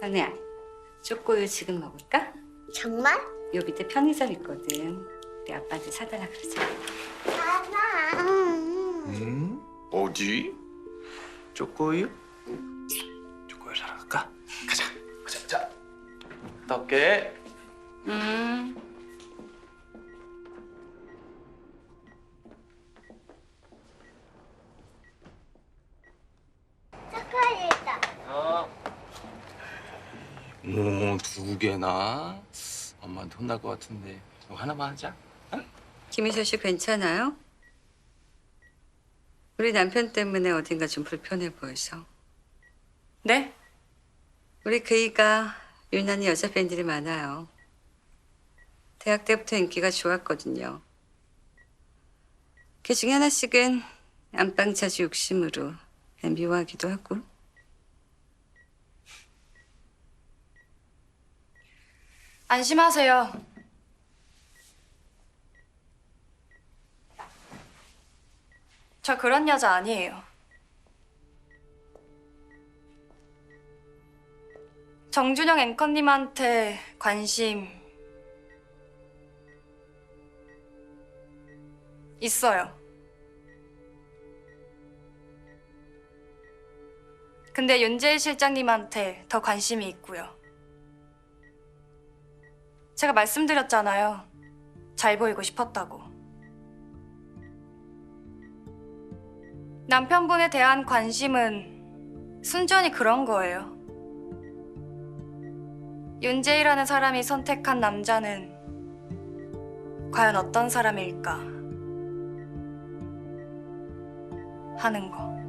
현우야, 초코우유 지금 먹을까? 정말? 요 밑에 편의점 있거든. 우리 아빠한테 사달라 그러자. 아빠. 음. 음? 어디? 초코우유? 초코우유 사러 갈까? 가자. 가자. 자. 갔다 올게. 음. 오, 두 개나? 엄마한테 혼날 것 같은데. 이거 하나만 하자. 김희서 씨 괜찮아요? 우리 남편 때문에 어딘가 좀 불편해 보여서. 네? 우리 그이가 유난히 여자 팬들이 많아요. 대학 때부터 인기가 좋았거든요. 그 중에 하나씩은 안방 차지 욕심으로 미워하기도 하고. 안심하세요. 저 그런 여자 아니에요. 정준영 앵커님한테 관심 있어요. 근데 윤재일 실장님한테 더 관심이 있고요. 제가 말씀드렸잖아요. 잘 보이고 싶었다고. 남편분에 대한 관심은 순전히 그런 거예요. 윤재이라는 사람이 선택한 남자는 과연 어떤 사람일까 하는 거.